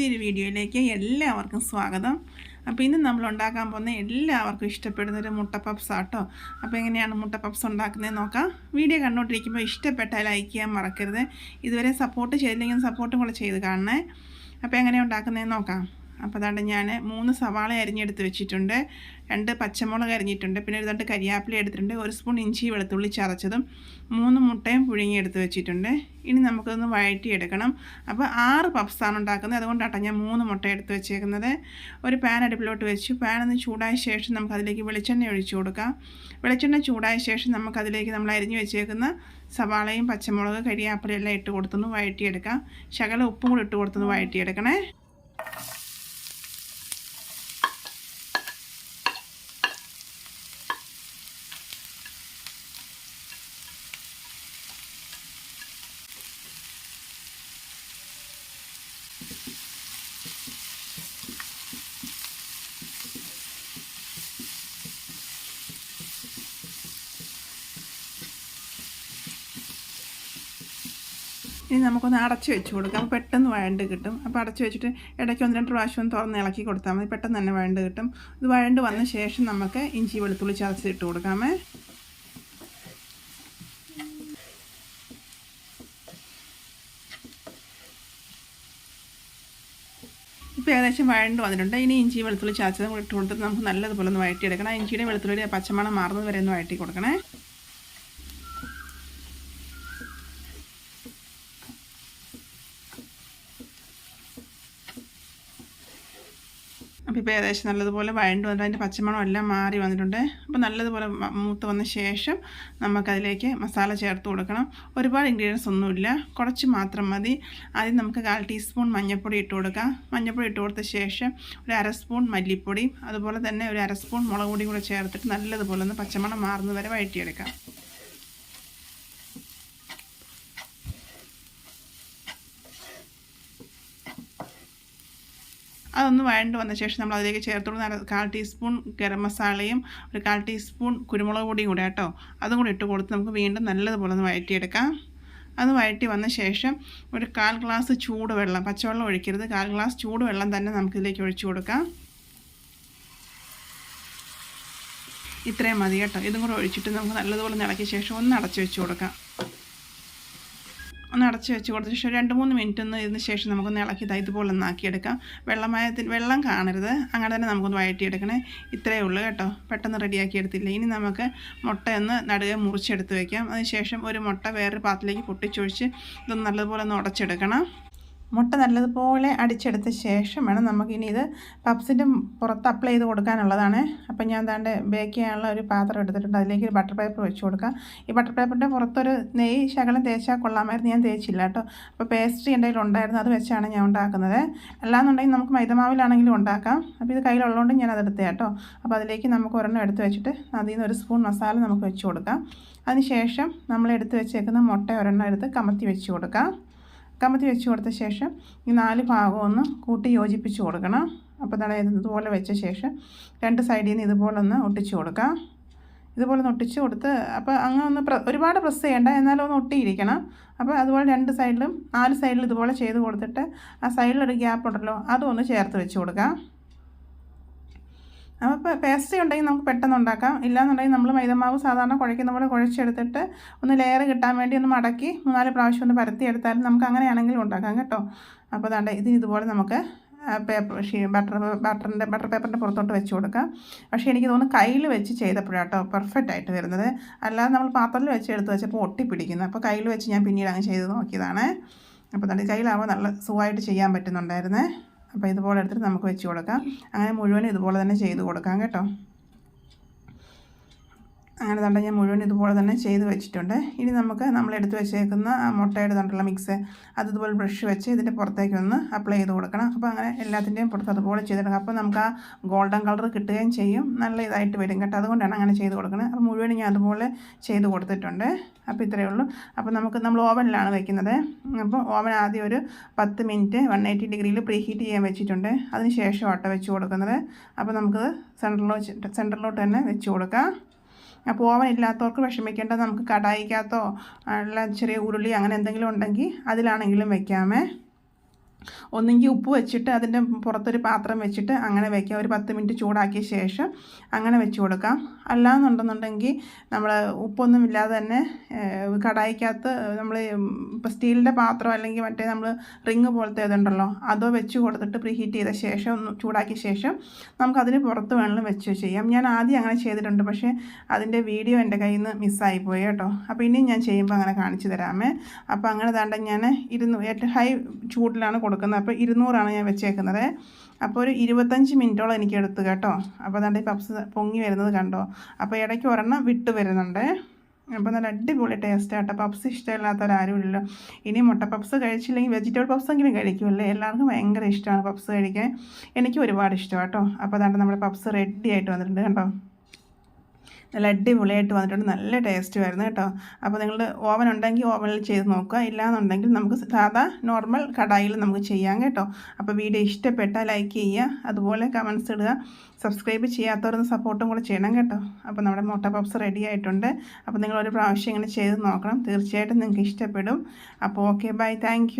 പുതിയൊരു വീഡിയോയിലേക്ക് എല്ലാവർക്കും സ്വാഗതം. അപ്പോൾ ഇന്ന് നമ്മൾ ഉണ്ടാക്കാൻ പോകുന്ന എല്ലാവർക്കും ഇഷ്ടപ്പെടുന്നൊരു മുട്ട പപ്സ് ആട്ടോ. അപ്പോൾ എങ്ങനെയാണ് മുട്ട പപ്സ് ഉണ്ടാക്കുന്നത് നോക്കാം. വീഡിയോ കണ്ടുകൊണ്ടിരിക്കുമ്പോൾ ഇഷ്ടപ്പെട്ടാൽ ലൈക്ക് ചെയ്യാൻ മറക്കരുത്. ഇതുവരെ സപ്പോർട്ട് ചെയ്തില്ലെങ്കിൽ സപ്പോർട്ടും കൂടെ ചെയ്ത് കാണണേ. അപ്പോൾ എങ്ങനെയാണ് ഉണ്ടാക്കുന്നതെന്ന് നോക്കാം. അപ്പോൾ അതുകൊണ്ട് ഞാൻ മൂന്ന് സവാള അരിഞ്ഞെടുത്ത് വെച്ചിട്ടുണ്ട്. രണ്ട് പച്ചമുളക് അരിഞ്ഞിട്ടുണ്ട്. പിന്നെ ഒരു രണ്ട് കരിയാപ്പില എടുത്തിട്ടുണ്ട്. ഒരു സ്പൂൺ ഇഞ്ചി വെളുത്തുള്ളി ചതച്ചതും മൂന്ന് മുട്ടയും പുഴുങ്ങി എടുത്ത് വെച്ചിട്ടുണ്ട്. ഇനി നമുക്കൊന്ന് വഴറ്റിയെടുക്കണം. അപ്പോൾ ആറ് പഫ്സാണ് ഉണ്ടാക്കുന്നത്. അതുകൊണ്ടാണ് ഞാൻ മൂന്ന് മുട്ട എടുത്ത് വെച്ചേക്കുന്നത്. ഒരു പാൻ അടുപ്പിലോട്ട് വെച്ചു. പാൻ ഒന്ന് ചൂടായ ശേഷം നമുക്ക് അതിലേക്ക് വെളിച്ചെണ്ണ ഒഴിച്ചു കൊടുക്കാം. വെളിച്ചെണ്ണ ചൂടായ ശേഷം നമുക്കതിലേക്ക് നമ്മൾ അരിഞ്ഞു വെച്ചേക്കുന്ന സവാളയും പച്ചമുളക് കരിയാപ്പില എല്ലാം ഇട്ട് കൊടുത്തൊന്ന് വഴറ്റിയെടുക്കാം. ശകല ഉപ്പും കൂടി ഇട്ട് കൊടുത്തൊന്ന് വഴറ്റിയെടുക്കണേ. ഇനി നമുക്കൊന്ന് അടച്ച് വെച്ച് കൊടുക്കാം. അപ്പോൾ പെട്ടെന്ന് വഴണ്ട് കിട്ടും. അപ്പോൾ അടച്ച് വെച്ചിട്ട് ഇടയ്ക്ക് ഒന്ന് രണ്ട് പ്രാവശ്യം തുറന്ന് ഇളക്കി കൊടുത്താൽ മതി. പെട്ടെന്ന് തന്നെ വഴണ്ട് കിട്ടും. ഇത് വഴണ്ട് വന്ന ശേഷം നമുക്ക് ഇഞ്ചി വെളുത്തുള്ളി ചതച്ചിട്ട് കൊടുക്കാമേ. ഇപ്പോൾ ഏകദേശം വഴണ്ട് വന്നിട്ടുണ്ട്. ഇനി ഇഞ്ചി വെളുത്തുള്ളി ചതച്ചതും കൂടി ഇട്ട് കൊടുത്തിട്ട് നമുക്ക് നല്ലതുപോലെ ഒന്ന് വഴറ്റിയെടുക്കണം. ഇഞ്ചിയുടെ വെളുത്തുള്ളിയുടെ പച്ചമണം മാറുന്നത് വരെ ഒന്ന് വഴറ്റി കൊടുക്കണേ. അപ്പോൾ ഇപ്പോൾ ഏകദേശം നല്ലതുപോലെ വഴണ്ട് വന്നിട്ട് അതിന്റെ പച്ചമണം എല്ലാം മാറി വന്നിട്ടുണ്ട്. അപ്പോൾ നല്ലതുപോലെ മൂത്ത് വന്ന ശേഷം നമുക്കതിലേക്ക് മസാല ചേർത്ത് കൊടുക്കണം. ഒരുപാട് ഇൻഗ്രീഡിയൻസ് ഒന്നുമില്ല. കുറച്ച് മാത്രം മതി. ആദ്യം നമുക്ക് കാൽ ടീസ്പൂൺ മഞ്ഞൾപ്പൊടി ഇട്ട് കൊടുക്കാം. മഞ്ഞൾപ്പൊടി ഇട്ട് കൊടുത്ത ശേഷം ഒരു അര സ്പൂൺ മല്ലിപ്പൊടി. അതുപോലെ തന്നെ ഒരു അര സ്പൂൺ മുളക് പൊടിയും കൂടെ ചേർത്തിട്ട് നല്ലതുപോലെ ഒന്ന് പച്ചമണം മാറുന്നത് വരെ വഴറ്റിയെടുക്കാം. അതൊന്ന് വഴണ്ട് വന്ന ശേഷം നമ്മൾ അതിലേക്ക് ചേർത്തോളൂ കാൽ ടീസ്പൂൺ ഗരം മസാലയും ഒരു കാൽ ടീസ്പൂൺ കുരുമുളക് പൊടിയും കൂടെ കേട്ടോ. അതും കൂടി ഇട്ട് കൊടുത്ത് നമുക്ക് വീണ്ടും നല്ലതുപോലെ ഒന്ന് വഴറ്റിയെടുക്കാം. അത് വഴറ്റി വന്ന ശേഷം ഒരു കാൽ ഗ്ലാസ് ചൂട് വെള്ളം പച്ചവെള്ളം ഒഴിക്കരുത്. കാൽ ഗ്ലാസ് ചൂടുവെള്ളം തന്നെ നമുക്കിതിലേക്ക് ഒഴിച്ചു കൊടുക്കാം. ഇത്രയും മതി കേട്ടോ. ഇതും കൂടെ ഒഴിച്ചിട്ട് നമുക്ക് നല്ലതുപോലെ ഇളക്കിയ ശേഷം ഒന്ന് അടച്ചു വെച്ച് കൊടുക്കാം. ഒന്ന് അടച്ച് വെച്ച് കൊടുത്ത ശേഷം രണ്ട് മൂന്ന് മിനിറ്റ് ഒന്ന് ഇതിന് ശേഷം നമുക്കൊന്ന് ഇളക്കി ഇതാ ഇതുപോലെ ഒന്ന് ആക്കിയെടുക്കാം. വെള്ളമയത്തിന് വെള്ളം കാണരുത്. അങ്ങനെ തന്നെ നമുക്കൊന്ന് വഴറ്റിയെടുക്കണേ. ഇത്രയേ ഉള്ളൂ കേട്ടോ. പെട്ടെന്ന് റെഡിയാക്കി എടുത്തില്ല. ഇനി നമുക്ക് മുട്ട ഒന്ന് നടുകെ മുറിച്ചെടുത്ത് വയ്ക്കാം അതിനുശേഷം ഒരു മുട്ട വേറൊരു പാത്രത്തിലേക്ക് പൊട്ടിച്ചൊഴിച്ച് ഇതൊന്ന് നല്ലതുപോലെ ഒന്ന് ഉടച്ചെടുക്കണം. മുട്ട നല്ലതുപോലെ അടിച്ചെടുത്ത ശേഷം വേണം നമുക്കിനി ഇത് പപ്സിന്റെ പുറത്ത് അപ്ലൈ ചെയ്ത് കൊടുക്കാനുള്ളതാണ്. അപ്പം ഞാൻ താണ്ട് ബേക്ക് ചെയ്യാനുള്ള ഒരു പാത്രം എടുത്തിട്ടുണ്ട്. അതിലേക്ക് ഒരു ബട്ടർ പേപ്പർ വെച്ച് കൊടുക്കാം ഈ ബട്ടർ പേപ്പറിന്റെ പുറത്തൊരു നെയ്യ് ശകലം തേച്ചാൽ കൊള്ളാമായിരുന്നു. ഞാൻ തേച്ചില്ല കേട്ടോ. അപ്പോൾ പേസ്ട്രി എന്റെ ഉണ്ടായിരുന്നു. അത് വെച്ചാണ് ഞാൻ ഉണ്ടാക്കുന്നത്. അല്ലാന്നുണ്ടെങ്കിൽ നമുക്ക് മൈദമാവിലാണെങ്കിലും ഉണ്ടാക്കാം. അപ്പോൾ ഇത് കയ്യിലുള്ളതുകൊണ്ട് ഞാൻ അതെടുത്തേ കേട്ടോ. അപ്പോൾ അതിലേക്ക് നമുക്ക് ഒരെണ്ണം എടുത്ത് വെച്ചിട്ട് അതിൽ നിന്ന് ഒരു സ്പൂൺ മസാല നമുക്ക് വെച്ച് കൊടുക്കാം. അതിനുശേഷം നമ്മൾ എടുത്ത് വെച്ചേക്കുന്ന മുട്ട ഒരെണ്ണം എടുത്ത് കമത്തി വെച്ച് കൊടുക്കാം. കമത്തി വെച്ച് കൊടുത്ത ശേഷം ഈ നാല് ഭാഗം ഒന്ന് കൂട്ടി യോജിപ്പിച്ച് കൊടുക്കണം. അപ്പോൾ തന്നെ ഇതുപോലെ വെച്ച ശേഷം രണ്ട് സൈഡിൽ നിന്ന് ഇതുപോലെ ഒന്ന് ഒട്ടിച്ച് കൊടുക്കാം. ഇതുപോലെ ഒന്ന് ഒട്ടിച്ച് കൊടുത്ത് അപ്പോൾ അങ്ങനെ ഒന്ന് ഒരുപാട് പ്രസ് ചെയ്യേണ്ട എന്നാലും ഒന്ന് ഒട്ടിയിരിക്കണം. അപ്പോൾ അതുപോലെ രണ്ട് സൈഡിലും നാല് സൈഡിലും ഇതുപോലെ ചെയ്ത് കൊടുത്തിട്ട് ആ സൈഡിലൊരു ഗ്യാപ്പ് ഉണ്ടല്ലോ അതും ഒന്ന് ചേർത്ത് വെച്ച് കൊടുക്കാം. അപ്പോൾ പേസ്റ്റ് ഉണ്ടെങ്കിൽ നമുക്ക് പെട്ടെന്ന് ഉണ്ടാക്കാം. ഇല്ലാന്നുണ്ടെങ്കിൽ നമ്മൾ മൈദമാവ് സാധാരണ കുഴയ്ക്കുന്ന പോലെ കുഴച്ചെടുത്തിട്ട് ഒന്ന് ലെയർ കിട്ടാൻ വേണ്ടി ഒന്ന് മടക്കി മൂന്നാൽ പ്രാവശ്യം ഒന്ന് പരത്തി എടുത്താലും നമുക്ക് അങ്ങനെയാണെങ്കിലും ഉണ്ടാക്കാം കേട്ടോ. അപ്പോൾ അതാണ്ട് ഇത് ഇതുപോലെ നമുക്ക് പേപ്പർ ബട്ടർ ബട്ടറിന്റെ ബട്ടർ പേപ്പറിന്റെ പുറത്തോട്ട് വെച്ച് കൊടുക്കാം. പക്ഷേ എനിക്ക് തോന്നുന്നു കയ്യിൽ വെച്ച് ചെയ്തപ്പോഴാട്ടോ പെർഫെക്റ്റ് ആയിട്ട് വരുന്നത്. അല്ലാതെ നമ്മൾ പാത്രത്തിൽ വെച്ച് എടുത്ത് വെച്ചപ്പോൾ ഒട്ടിപ്പിടിക്കുന്നു. അപ്പോൾ കയ്യിൽ വെച്ച് ഞാൻ പിന്നീട് അങ്ങ് ചെയ്ത് നോക്കിയതാണ്. അപ്പോൾ തന്നെ കയ്യിലാവുമ്പോൾ നല്ല സുഖമായിട്ട് ചെയ്യാൻ പറ്റുന്നുണ്ടായിരുന്നേ. അപ്പോൾ ഇതുപോലെ എടുത്തിട്ട് നമുക്ക് വെച്ച് കൊടുക്കാം. അങ്ങനെ മുഴുവനും ഇതുപോലെ തന്നെ ചെയ്ത് കൊടുക്കാം കേട്ടോ. അങ്ങനെ തണ്ട ഞാൻ മുഴുവൻ ഇതുപോലെ തന്നെ ചെയ്ത് വെച്ചിട്ടുണ്ട്. ഇനി നമുക്ക് നമ്മൾ എടുത്ത് വെച്ചേക്കുന്ന ആ മുട്ടയുടെ തണ്ടുള്ള മിക്സ് അത് ഇതുപോലെ ബ്രഷ് വെച്ച് ഇതിന്റെ പുറത്തേക്ക് ഒന്ന് അപ്ലൈ ചെയ്ത് കൊടുക്കണം. അപ്പോൾ അങ്ങനെ എല്ലാത്തിന്റെയും പുറത്ത് അതുപോലെ ചെയ്തെടുക്കാം. അപ്പോൾ നമുക്ക് ആ ഗോൾഡൻ കളർ കിട്ടുകയും ചെയ്യും. നല്ല ഇതായിട്ട് വരും കേട്ടോ. അതുകൊണ്ടാണ് അങ്ങനെ ചെയ്ത് കൊടുക്കുന്നത്. അപ്പോൾ മുഴുവൻ ഞാൻ അതുപോലെ ചെയ്ത് കൊടുത്തിട്ടുണ്ട്. അപ്പോൾ ഇത്രയേ ഉള്ളൂ. അപ്പോൾ നമുക്ക് നമ്മൾ ഓവനിലാണ് വെക്കുന്നത്. അപ്പോൾ ഓവൻ ആദ്യം ഒരു പത്ത് മിനിറ്റ് വൺ എയ്റ്റി ഡിഗ്രിയിൽ പ്രീ ഹീറ്റ് ചെയ്യാൻ വെച്ചിട്ടുണ്ട്. അതിന് ശേഷം ഓട്ട വെച്ച് കൊടുക്കുന്നത്. അപ്പോൾ നമുക്ക് സെന്ററിലോ സെന്ററിലോട്ട് തന്നെ വെച്ച് കൊടുക്കാം. അപ്പോൾ ഓവൻ ഇല്ലാത്തവർക്ക് വിഷമിക്കേണ്ട. നമുക്ക് കടായിക്കകത്തോ ഉള്ള ചെറിയ ഉരുളി അങ്ങനെ എന്തെങ്കിലും ഉണ്ടെങ്കിൽ അതിലാണെങ്കിലും വെക്കാമേ. ഒന്നെങ്കിൽ ഉപ്പ് വെച്ചിട്ട് അതിന്റെ പുറത്തൊരു പാത്രം വെച്ചിട്ട് അങ്ങനെ വയ്ക്കുക ഒരു പത്ത് മിനിറ്റ് ചൂടാക്കിയ ശേഷം അങ്ങനെ വെച്ച് കൊടുക്കാം. അല്ലാന്നുണ്ടെന്നുണ്ടെങ്കിൽ നമ്മൾ ഉപ്പൊന്നും ഇല്ലാതെ തന്നെ കടായിക്കകത്ത് നമ്മൾ ഇപ്പോൾ സ്റ്റീലിന്റെ പാത്രം അല്ലെങ്കിൽ മറ്റേ നമ്മൾ റിങ് പോലത്തെ ഇതുണ്ടല്ലോ അതോ വെച്ച് കൊടുത്തിട്ട് പ്രീ ഹീറ്റ് ചെയ്ത ശേഷം ഒന്ന് ചൂടാക്കിയ ശേഷം നമുക്കതിന് പുറത്ത് വേണമെങ്കിലും വെച്ച് ചെയ്യാം. ഞാൻ ആദ്യം അങ്ങനെ ചെയ്തിട്ടുണ്ട് പക്ഷേ അതിന്റെ വീഡിയോ എന്റെ കയ്യിൽ നിന്ന് മിസ്സായി പോയി കേട്ടോ. അപ്പോൾ ഇനിയും ഞാൻ ചെയ്യുമ്പോൾ അങ്ങനെ കാണിച്ചു തരാമേ. അപ്പോൾ അങ്ങനെ താണ്ട ഞാൻ ഇരുന്നു ഏറ്റവും ഹൈ ചൂടിലാണ് അപ്പോൾ ഇരുന്നൂറാണ് ഞാൻ വെച്ചേക്കുന്നത്. അപ്പോൾ ഒരു ഇരുപത്തഞ്ച് മിനിറ്റോളം എനിക്ക് എടുത്തു കേട്ടോ. അപ്പോൾ അതാണ്ട് പപ്സ് പൊങ്ങി വരുന്നത് കണ്ടോ? അപ്പോൾ ഇടയ്ക്ക് ഒരെണ്ണം വിട്ട് വരുന്നുണ്ട്. അപ്പോൾ നല്ല അടിപൊളി ടേസ്റ്റ് ആട്ടോ. പപ്സ് ഇഷ്ടമില്ലാത്തവരാരുമില്ലല്ലോ ഇനി മുട്ട പപ്സ് കഴിച്ചില്ലെങ്കിൽ വെജിറ്റബിൾ പപ്സ് എങ്കിലും കഴിക്കുമല്ലേ? എല്ലാവർക്കും ഭയങ്കര ഇഷ്ടമാണ് പപ്സ് കഴിക്കാൻ. എനിക്ക് ഒരുപാട് ഇഷ്ടമാണ് കേട്ടോ. അപ്പോൾ അതാണ്ട് നമ്മുടെ പപ്സ് റെഡി ആയിട്ട് വന്നിട്ടുണ്ട് കണ്ടോ? നല്ല അടിപൊളിയായിട്ട് വന്നിട്ടുണ്ട്. നല്ല ടേസ്റ്റ് വരുന്നു കേട്ടോ. അപ്പോൾ നിങ്ങൾ ഓവൻ ഉണ്ടെങ്കിൽ ഓവനിൽ ചെയ്ത് നോക്കുക. ഇല്ലാന്നുണ്ടെങ്കിൽ നമുക്ക് സാധാ നോർമൽ കടായിൽ നമുക്ക് ചെയ്യാം കേട്ടോ. അപ്പോൾ വീഡിയോ ഇഷ്ടപ്പെട്ടാൽ ലൈക്ക് ചെയ്യുക. അതുപോലെ കമൻസ് ഇടുക. സബ്സ്ക്രൈബ് ചെയ്യാത്തവരൊന്ന് സപ്പോർട്ടും കൂടെ ചെയ്യണം കേട്ടോ. അപ്പോൾ നമ്മുടെ മുട്ട പപ്സ് റെഡി ആയിട്ടുണ്ട്. അപ്പോൾ നിങ്ങളൊരു പ്രാവശ്യം ഇങ്ങനെ ചെയ്ത് നോക്കണം. തീർച്ചയായിട്ടും നിങ്ങൾക്ക് ഇഷ്ടപ്പെടും. അപ്പോൾ ഓക്കെ ബൈ താങ്ക്